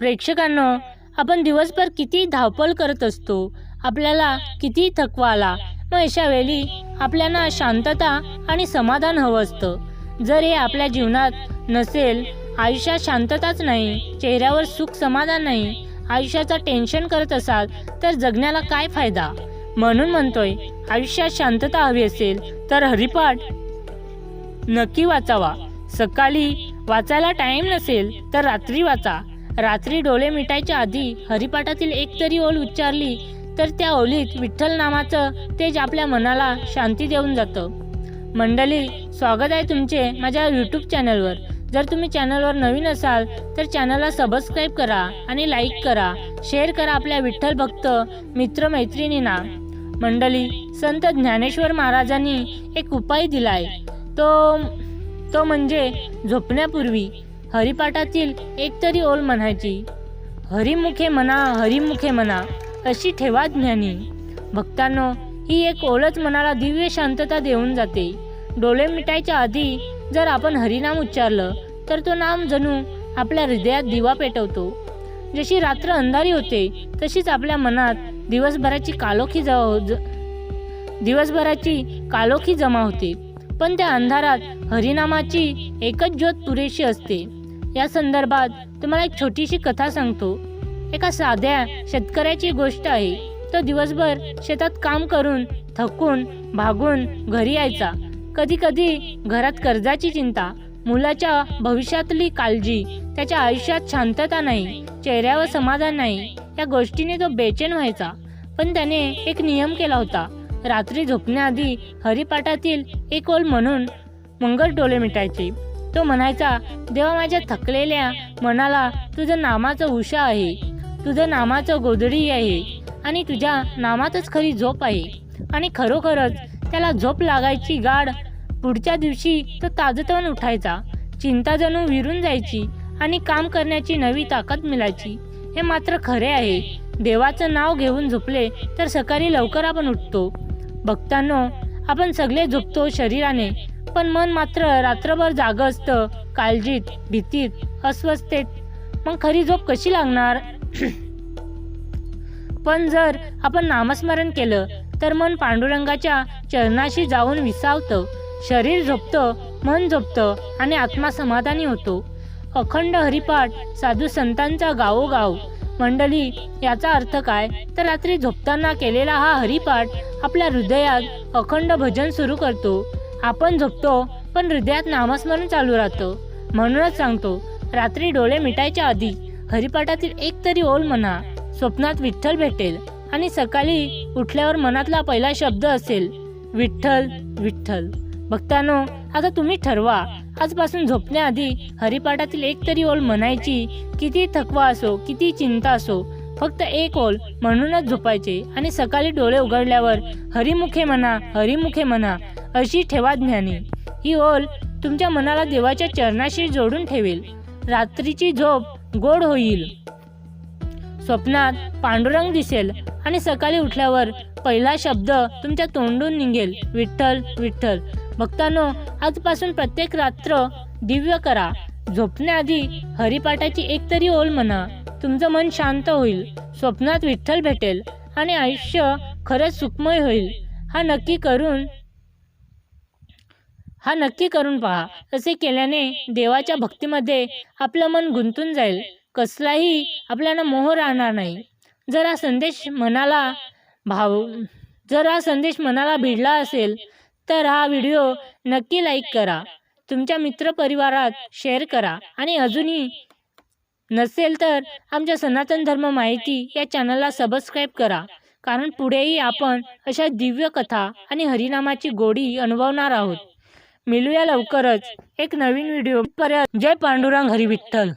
प्रेक्षकांनो आपण दिवसभर किती धावपळ करत असतो आपल्याला किती थकवा आला मग अशा वेळी आपल्याला शांतता आणि समाधान हवं असतं. जर हे आपल्या जीवनात नसेल आयुष्यात शांतताच नाही चेहऱ्यावर सुख समाधान नाही आयुष्याचं टेन्शन करत असाल तर जगण्याला काय फायदा? म्हणून म्हणतोय आयुष्यात शांतता हवी असेल तर हरिपाठ नक्की वाचावा. सकाळी वाचायला टाईम नसेल तर रात्री वाचा. रात्री डोळे मिटायच्या आधी हरिपाठातील एक तरी ओळ उच्चारली तर त्या ओलीत विठ्ठल नामाचं तेज आपल्या मनाला शांती देऊन जातं. मंडळी स्वागत आहे तुमचे माझ्या यूट्यूब चॅनलवर जर तुम्ही चॅनलवर नवीन असाल तर चॅनलला सबस्क्राईब करा आणि लाईक करा. शेअर करा आपल्या विठ्ठल भक्त मित्रमैत्रिणींना. मंडळी संत ज्ञानेश्वर महाराजांनी एक उपाय दिलाय. तो तो म्हणजे झोपण्यापूर्वी. हरिपाठातील एक तरी ओल म्हणायची हरिमुखे म्हणा हरिमुखे म्हणा अशी ठेवा ज्ञानी? भक्तांनो ही एक ओळच मनाला दिव्य शांतता देऊन जाते. डोळे मिटायच्या आधी जर आपण हरिनाम उच्चारलं तर तो नाम जणू आपल्या हृदयात दिवा पेटवतो. जशी रात्र अंधारी होते तशीच आपल्या मनात दिवसभराची कालोखी ज दिवसभराची कालोखी जमा होते. पण त्या अंधारात हरिनामाची एकच ज्योत पुरेशी असते. या संदर्भात तुम्हाला एक छोटीशी कथा सांगतो. एका साध्या शेतकऱ्याची गोष्ट आहे. तो दिवसभर शेतात काम करून थकून भागून घरी यायचा. कधी कधी घरात कर्जाची चिंता मुलाच्या भविष्यातली काळजी त्याच्या आयुष्यात शांतता नाही चेहऱ्यावर समाधान नाही या गोष्टीने तो बेचैन व्हायचा. पण त्याने एक नियम केला होता. रात्री झोपण्याआधी हरिपाठातील एक ओल म्हणून मंगल डोळे मिटायचे. तो म्हणायचा देवा माझ्या थकलेल्या मनाला तुझं नामाचं उषा आहे. तुझं नामाचं गोधडी आहे. आणि तुझ्या नामातच खरी झोप आहे. आणि खरोखरच त्याला झोप लागायची गाड पुढच्या दिवशी तो ताजतवान उठायचा. चिंता जणू विरून जायची आणि काम करण्याची नवी ताकद मिळायची. हे मात्र खरे आहे. देवाचं नाव घेऊन झोपले तर सकाळी लवकर आपण उठतो. भक्तांनो आपण सगळे झोपतो शरीराने. पण मन मात्र रात्रभर जाग असतं काळजीत भीतीत अस्वस्थतेत. मग खरी झोप कशी लागणार? पण जर आपण नामस्मरण केलं तर मन पांडुरंगाच्या चरणाशी जाऊन विसावतं. शरीर झोपतं मन झोपतं आणि आत्मा समाधानी होतो. अखंड हरिपाठ साधू संतांचा गावोगाव. मंडली याचा अर्थ काय? तर रात्री झोपताना केलेला हा हरिपाठ आपल्या हृदयात अखंड भजन सुरू करतो. आपण झोपतो पण हृदयात नामस्मरण चालू राहतं. म्हणूनच सांगतो रात्री डोळे मिटायच्या आधी हरिपाठातील एक तरी ओल म्हणा. स्वप्नात विठ्ठल भेटेल आणि सकाळी उठल्यावर मनातला पहिला शब्द असेल विठ्ठल विठ्ठल. भक्तानो आता तुम्ही ठरवा. आजपासून झोपण्याआधी हरिपाठातील एक तरी ओल म्हणायची किती थकवा असो किती चिंता असो फक्त एक ओल म्हणूनच झोपायचे आणि सकाळी डोळे उघडल्यावर हरिमुखे म्हणा हरिमुखे म्हणा अशी ठेवा ज्ञानी. ही ओल तुमच्या मनाला देवाच्या चरणाशी जोडून ठेवेल. रात्रीची झोप गोड होईल. स्वप्नात पांडुरंग दिसेल आणि सकाळी उठल्यावर पहिला शब्द तुमच्या तोंडून निघेल. विठ्ठल विठ्ठल भक्तांनो आजपासून प्रत्येक रात्र दिव्य करा. झोपण्याआधी हरिपाठाची एक तरी ओल म्हणा. तुमचं मन शांत होईल स्वप्नात विठ्ठल भेटेल आणि आयुष्य खरंच सुखमय होईल. हा नक्की करून हा नक्की करून पहा असे केल्याने देवाच्या भक्तीमध्ये आपलं मन गुंतून जाईल. कसलाही आपल्याला मोह राहणार नाही. जर हा संदेश मनाला भाव जर हा संदेश मनाला भिडला असेल तर हा व्हिडिओ नक्की लाईक करा. तुमच्या मित्रपरिवारात शेअर करा आणि अजूनही नसेल तर आमच्या सनातन धर्म माहिती या चॅनलला सबस्क्राईब करा. कारण पुढेही आपण अशा दिव्य कथा आणि हरिनामाची गोडी अनुभवणार आहोत. मिळूया लवकरच एक नवीन व्हिडिओ पर्यंत जय पांडुरंग हरिविठ्ठल.